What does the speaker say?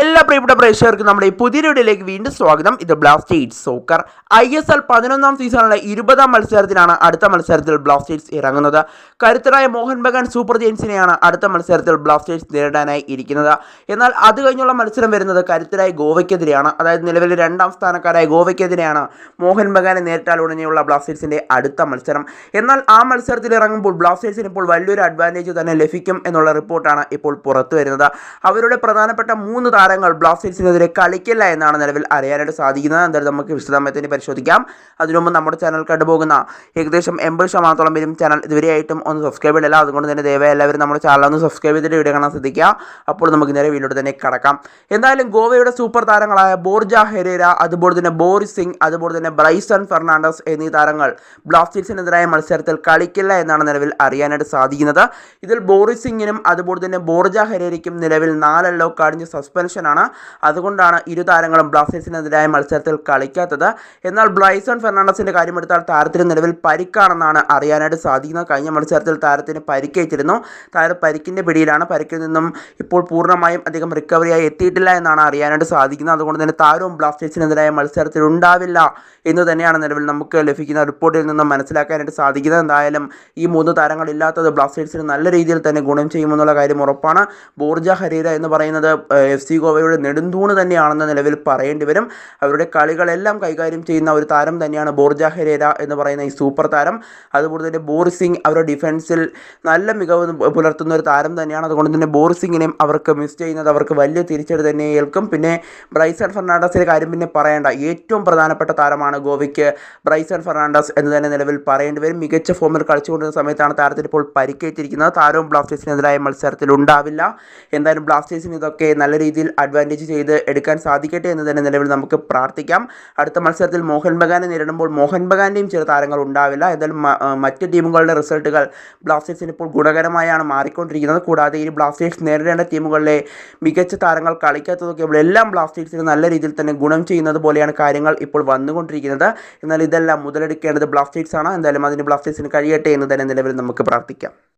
എല്ലാ പ്രിയപ്പെട്ട പ്രേക്ഷകർക്കും നമ്മുടെ ഈ പുതിയ വീഡിയോയിലേക്ക് വീണ്ടും സ്വാഗതം. ഇത് Blasters soccer I S L പതിനൊന്നാം സീസണിലെ ഇരുപതാം മത്സരത്തിലാണ് അടുത്ത മത്സരത്തിൽ ബ്ലാസ്റ്റേഴ്സ് ഇറങ്ങുന്നത്. കരുത്തരായ മോഹൻ ബഗാൻ സൂപ്പർ ജെയിൻസിനെയാണ് അടുത്ത മത്സരത്തിൽ ബ്ലാസ്റ്റേഴ്സ് നേരിടാനായി ഇരിക്കുന്നത്. എന്നാൽ അത് കഴിഞ്ഞുള്ള മത്സരം വരുന്നത് കരുത്തരായ ഗോവയ്ക്കെതിരെയാണ്. അതായത് നിലവിൽ രണ്ടാം സ്ഥാനക്കാരായ ഗോവയ്ക്കെതിരെയാണ് മോഹൻ ബഗാനെ നേരിട്ടാൽ ഉടനെയുള്ള ബ്ലാസ്റ്റേഴ്സിന്റെ അടുത്ത മത്സരം. എന്നാൽ ആ മത്സരത്തിൽ ഇറങ്ങുമ്പോൾ ബ്ലാസ്റ്റേഴ്സിന് ഇപ്പോൾ വലിയൊരു അഡ്വാന്റേജ് തന്നെ ലഭിക്കും എന്നുള്ള റിപ്പോർട്ടാണ് ഇപ്പോൾ പുറത്തു വരുന്നത് അവരുടെ പ്രധാനപ്പെട്ട മൂന്ന് താരങ്ങൾ ബ്ലാസ്റ്റേഴ്സിനെതിരെ കളിക്കില്ല എന്നാണ് നിലവിൽ അറിയാനായിട്ട് സാധിക്കുന്നത്. എന്തായാലും നമുക്ക് വിശദമായതിനെ പരിശോധിക്കാം. അതിനു മുമ്പ് നമ്മുടെ ചാനൽ കണ്ടുപോകുന്ന ഏകദേശം എൺപത് ശതമാനത്തോളം പേരും ചാനൽ ഇതുവരെയായിട്ടും ഒന്ന് സബ്സ്ക്രൈബ് ചെയ്യില്ല അതുകൊണ്ട് തന്നെ ദയവായി എല്ലാവരും നമ്മുടെ ചാനൽ ഒന്ന് സബ്സ്ക്രൈബ് ചെയ്തിട്ട് വീഡിയോ കാണാൻ ശ്രദ്ധിക്കുക. അപ്പോൾ നമുക്ക് നേരെ വീഡിയോട്ട് തന്നെ കടക്കാം. എന്തായാലും ഗോവയുടെ സൂപ്പർ താരങ്ങളായ ബോർജ ഹെരേര അതുപോലെ തന്നെ ബോറിസ് സിംഗ് അതുപോലെ തന്നെ ബ്രൈസൺ ഫെർണാണ്ടസ് എന്നീ താരങ്ങൾ ബ്ലാസ്റ്റേഴ്സിനെതിരായ മത്സരത്തിൽ കളിക്കില്ല എന്നാണ് നിലവിൽ അറിയാനായിട്ട് സാധിക്കുന്നത്. ഇതിൽ ബോറിസ് സിംഗിനും അതുപോലെ തന്നെ ബോർജ ഹെരേരയ്ക്കും നിലവിൽ നാല് യെല്ലോ കാർഡിന് സസ്പെൻഷനാണ് അതുകൊണ്ടാണ് ഇരു താരങ്ങളും ബ്ലാസ്റ്റേഴ്സിനെതിരായ മത്സരത്തിൽ കളിക്കാത്തത്. എന്നാൽ ബ്ലൈസൺ ഫെർണാണ്ടസിന്റെ കാര്യമെടുത്താൽ താരത്തിന് നിലവിൽ പരിക്കാണെന്നാണ് അറിയാനായിട്ട് സാധിക്കുന്നത്. കഴിഞ്ഞ മത്സരത്തിൽ താരത്തിന് പരിക്കേറ്റിരുന്നു. താരം പരിക്കിന്റെ പിടിയിലാണ്. പരിക്കിൽ നിന്നും ഇപ്പോൾ പൂർണമായും അധികം റിക്കവറിയായി എത്തിയിട്ടില്ല എന്നാണ് അറിയാനായിട്ട് സാധിക്കുന്നത്. അതുകൊണ്ട് തന്നെ താരവും ബ്ലാസ്റ്റേഴ്സിനെതിരായ മത്സരത്തിൽ ഉണ്ടാവില്ല എന്ന് തന്നെയാണ് നിലവിൽ നമുക്ക് ലഭിക്കുന്ന റിപ്പോർട്ടിൽ നിന്നും മനസ്സിലാക്കാനായിട്ട് സാധിക്കുന്നത്. എന്തായാലും ഈ മൂന്ന് താരങ്ങളില്ലാത്തത് ബ്ലാസ്റ്റേഴ്സിന് നല്ല രീതിയിൽ തന്നെ ഗുണം ചെയ്യുമെന്നുള്ള കാര്യം ഉറപ്പാണ്. ബോർജ ഹരീര എന്ന് പറയുന്നത് എഫ് സി ഗോവയുടെ നെടുന്തൂണ് തന്നെയാണെന്ന നിലവിൽ പറയേണ്ടി വരും. അവരുടെ കളികളെല്ലാം കൈകാര്യം ചെയ്യുന്ന ഒരു താരം തന്നെയാണ് ബോർജ ഹെരേര എന്ന് പറയുന്ന ഈ സൂപ്പർ താരം. അതുപോലെ തന്നെ ബോറിസിംഗ് അവരുടെ ഡിഫൻസിൽ നല്ല മികവ് പുലർത്തുന്ന ഒരു താരം തന്നെയാണ്. അതുകൊണ്ട് തന്നെ സിംഗിനെയും അവർക്ക് മിസ് ചെയ്യുന്നത് അവർക്ക് വലിയ തിരിച്ചടി തന്നെ ഏൽക്കും. പിന്നെ ബ്രൈസൺ ഫെർണാണ്ടസിന്റെ കാര്യം പിന്നെ പറയേണ്ട. ഏറ്റവും പ്രധാനപ്പെട്ട താരമാണ് ഗോവയ്ക്ക് ബ്രൈസൺ ഫെർണാണ്ടസ് എന്ന് തന്നെ നിലവിൽ പറയേണ്ടി വരും. മികച്ച ഫോമിൽ കളിച്ചുകൊണ്ടിരുന്ന സമയത്താണ് താരത്തിന് ഇപ്പോൾ പരിക്കേറ്റിരിക്കുന്നത്. താരവും ബ്ലാസ്റ്റേഴ്സിനെതിരായ മത്സരത്തിൽ ഉണ്ടാവില്ല. എന്തായാലും ബ്ലാസ്റ്റേഴ്സിന് ഇതൊക്കെ നല്ല രീതിയിൽ അഡ്വാന്റേജ് ചെയ്ത് എടുക്കാൻ സാധിക്കട്ടെ എന്ന് തന്നെ നിലവിൽ നമുക്ക് പ്രാർത്ഥിക്കാം. അടുത്ത മത്സരത്തിൽ മോഹൻ ബഗാനെ നേരിടുമ്പോൾ മോഹൻ ബഗാന്റെയും ചില താരങ്ങൾ ഉണ്ടാവില്ല. എന്തായാലും മറ്റ് ടീമുകളുടെ റിസൾട്ടുകൾ ബ്ലാസ്റ്റേഴ്സിന് ഇപ്പോൾ ഗുണകരമായാണ് മാറിക്കൊണ്ടിരിക്കുന്നത്. കൂടാതെ ഈ ബ്ലാസ്റ്റേഴ്സ് നേരിടേണ്ട ടീമുകളിലെ മികച്ച താരങ്ങൾ കളിക്കാത്തതൊക്കെ ഇപ്പോൾ എല്ലാം ബ്ലാസ്റ്റേഴ്സിന് നല്ല രീതിയിൽ തന്നെ ഗുണം ചെയ്യുന്നത് പോലെയാണ് കാര്യങ്ങൾ ഇപ്പോൾ വന്നുകൊണ്ടിരിക്കുന്നത്. എന്നാൽ ഇതെല്ലാം മുതലെടുക്കേണ്ടത് ബ്ലാസ്റ്റേഴ്സാണ്. എന്തായാലും അതിന് ബ്ലാസ്റ്റേഴ്സിന് കഴിയട്ടെ എന്ന് തന്നെ നിലവിൽ നമുക്ക് പ്രാർത്ഥിക്കാം.